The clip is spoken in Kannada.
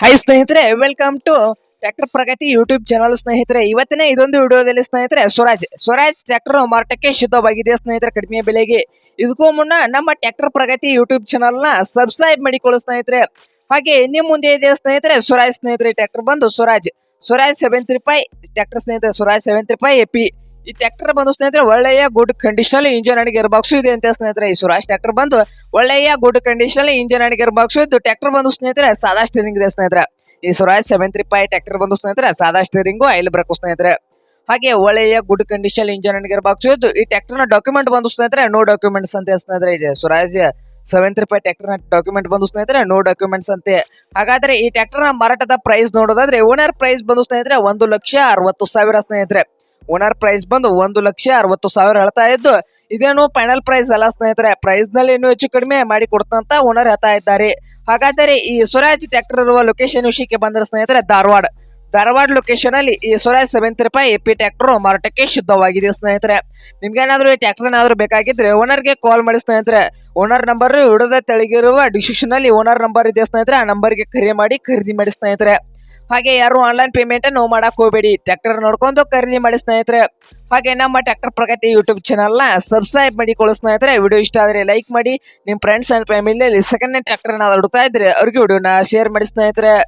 ಹಾಯ್ ಸ್ನೇಹಿತರೆ welcome to tractor Pragati YouTube channel ಸ್ನೇಹಿತರೆ. ಇವತ್ತಿನ ಇದೊಂದು ವಿಡಿಯೋದಲ್ಲಿ, ಸ್ನೇಹಿತರೆ, ಸ್ವರಾಜ್. ಸ್ವರಾಜ್ ಟ್ರ್ಯಾಕ್ಟರ್ ಮಾರಾಟಕ್ಕೆ ಶುದ್ಧವಾಗಿದೆ ಸ್ನೇಹಿತರೆ, ಕಡಿಮೆ ಬೆಲೆಗೆ? ಇದಕ್ಕೂ ಮುನ್ನ ನಮ್ಮ ಟ್ರ್ಯಾಕ್ಟರ್ ಪ್ರಗತಿ ಯೂಟ್ಯೂಬ್ ಚಾನಲ್ನ ಸಬ್ಸ್ಕ್ರೈಬ್ ಮಾಡಿಕೊಳ್ಳಿ, ಸ್ನೇಹಿತರೆ. ಹಾಗೆ ನಿಮ್ಮ ಮುಂದೆ ಇದೆ ಸ್ನೇಹಿತರೆ? ಸ್ವರಾಜ್, ಸ್ನೇಹಿತರೆ ಟ್ರ್ಯಾಕ್ಟರ್ ಬಂದು Swaraj. Swaraj seven three tractor ಸ್ನೇಹಿತರೆ, Swaraj seven three A AP ಈ ಟ್ರ್ಯಾಕ್ಟರ್ ಬಂದು ಸ್ನೇಹಿತರೆ, ಒಳ್ಳೆಯ ಗುಡ್ ಕಂಡೀಷನ್ ಇಂಜಿನ್ ಅಡಿಗೆ ಗೇರ್ ಬಾಕ್ಸ್ ಇದೆ ಅಂತ ಸ್ನೇಹಿತರೆ, ಈ ಸುರಾಜ್ ಟ್ರ್ಯಾಕ್ಟರ್ ಬಂದು ಒಳ್ಳೆಯ ಗುಡ್ ಕಂಡೀಷನ್ ಇಂಜಿನ್ ಅಡಿಗೆ ಗೇರ್ ಬಾಕ್ಸ್ ಇದ್ದು ಟ್ರ್ಯಾಕ್ಟರ್ ಬಂದು ಸ್ನೇಹಿತರೆ, ಸಾದಾ ಸ್ಟೀರಿಂಗ್ ಇದೆ ಸ್ನೇಹಿತರೆ. ಈ Suraj seven three five tractor ಬಂದು ಸ್ನೇಹಿತರೆ, ಸಾದಾ ಸ್ಟೀರಿಂಗು ಐಲ್ ಬ್ರೇಕು ಸ್ನೇಹಿತರೆ. ಹಾಗೆ ಒಳ್ಳೆಯ good condition engine and gear box ಇದ್ದು ಈ ಟ್ರ್ಯಾಕ್ಟರ್ನ ಡಾಕ್ಯುಮೆಂಟ್ ಬಂದು ಸ್ನೇಹಿತರೆ ನೋ ಡಾಕ್ಯುಮೆಂಟ್ಸ್ ಅಂತ ಸ್ನೇಹಿತರೆ ಇದೆ ಸುರಾಜ್ ಸೆವೆನ್ ಟ್ರ್ಯಾಕ್ಟರ್ನ ಡಾಕ್ಯುಮೆಂಟ್ ಬಂದು ಸ್ನೇಹಿತರೆ ನೋ ಡಾಕ್ಯುಮೆಂಟ್ಸ್ ಅಂತೆ. ಹಾಗಾದ್ರೆ ಈ ಟ್ರ್ಯಾಕ್ಟರ್ನ ಮಾರಾಟದ ಪ್ರೈಸ್ ನೋಡೋದಾದ್ರೆ ಓನರ್ ಪ್ರೈಸ್ ಬಂದು ಸ್ನೇಹಿತರೆ, ಒಂದು ಲಕ್ಷ ಅರವತ್ತು ಸಾವಿರ ಸ್ನೇಹಿತರೆ. ಓನರ್ ಪ್ರೈಸ್ ಬಂದು ಒಂದು ಲಕ್ಷ ಅರವತ್ತು ಸಾವಿರ ಹೇಳ್ತಾ ಇದ್ದು, ಇದೇನು ಫೈನಲ್ ಪ್ರೈಸ್ ಅಲ್ಲ ಸ್ನೇಹಿತರೆ. ಪ್ರೈಸ್ನಲ್ಲಿ ಇನ್ನೂ ಹೆಚ್ಚು ಕಡಿಮೆ ಮಾಡಿ ಕೊಡ್ತಂತ ಓನರ್ ಹೇಳ್ತಾ ಇದ್ದಾರೆ. ಹಾಗಾದರೆ ಈ ಸ್ವರಾಜ್ ಟ್ರ್ಯಾಕ್ಟರ್ ಇರುವ ಲೊಕೇಶನ್ ವಿಷಯಕ್ಕೆ ಬಂದ್ರೆ ಸ್ನೇಹಿತರೆ, ಧಾರವಾಡ. ಧಾರವಾಡ ಲೊಕೇಶನ್ ಅಲ್ಲಿ ಈ ಸ್ವರಾಜ್ ಸೆವೆಂತ್ ರೂಪಾಯಿ ಎಪಿ ಟ್ರ್ಯಾಕ್ಟರ್ ಮಾರಾಟಕ್ಕೆ ಶುದ್ಧವಾಗಿದೆ ಸ್ನೇಹಿತರೆ. ನಿಮ್ಗೆ ಏನಾದರೂ ಈ ಟ್ರ್ಯಾಕ್ಟರ್ ಏನಾದ್ರೂ ಬೇಕಾಗಿದ್ರೆ ಓನರ್ಗೆ ಕಾಲ್ ಮಾಡಿ ಸ್ನೇಹಿತರೆ. ಓನರ್ ನಂಬರ್ ಹಿಡಿದ ತೆಳಗಿರುವ ಡಿಸ್ಕ್ರಿಪ್ಷನ್ ಅಲ್ಲಿ ಓನರ್ ನಂಬರ್ ಇದೆ ಸ್ನೇಹಿತರೆ. ಆ ನಂಬರ್ಗೆ ಕರೆ ಮಾಡಿ ಖರೀದಿ ಮಾಡಿ ಸ್ನೇಹಿತರೆ. ಹಾಗೆ ಯಾರು ಆನ್ಲೈನ್ ಪೇಮೆಂಟ್ ನೋವು ಮಾಡಕ್ ಹೋಗಬೇಡಿ. ಟ್ರ್ಯಾಕ್ಟರ್ ನೋಡ್ಕೊಂಡು ಖರೀದಿ ಮಾಡಿ ಸ್ನೇಹಿತರೆ. ಹಾಗೆ ನಮ್ಮ ಟ್ರ್ಯಾಕ್ಟರ್ ಪ್ರಗತಿ ಯೂಟ್ಯೂಬ್ ಚಾನಲ್ನ ಸಬ್ಸ್ಕ್ರೈಬ್ ಮಾಡಿಕೊಳ್ಳಿ ಸ್ನೇಹಿತರೆ. ವಿಡಿಯೋ ಇಷ್ಟ ಆದ್ರೆ ಲೈಕ್ ಮಾಡಿ. ನಿಮ್ ಫ್ರೆಂಡ್ಸ್ ಅಂಡ್ ಫ್ಯಾಮಿಲಿಯಲ್ಲಿ ಸೆಕೆಂಡ್ ಟ್ರ್ಯಾಕ್ಟರ್ ಏನಾದ್ರು ಹುಡುಕ್ತಾ ಇದ್ರೆ ಅವ್ರಿಗೆ ವಿಡಿಯೋನ ಶೇರ್ ಮಾಡಿ ಸ್ನೇಹಿತರೆ.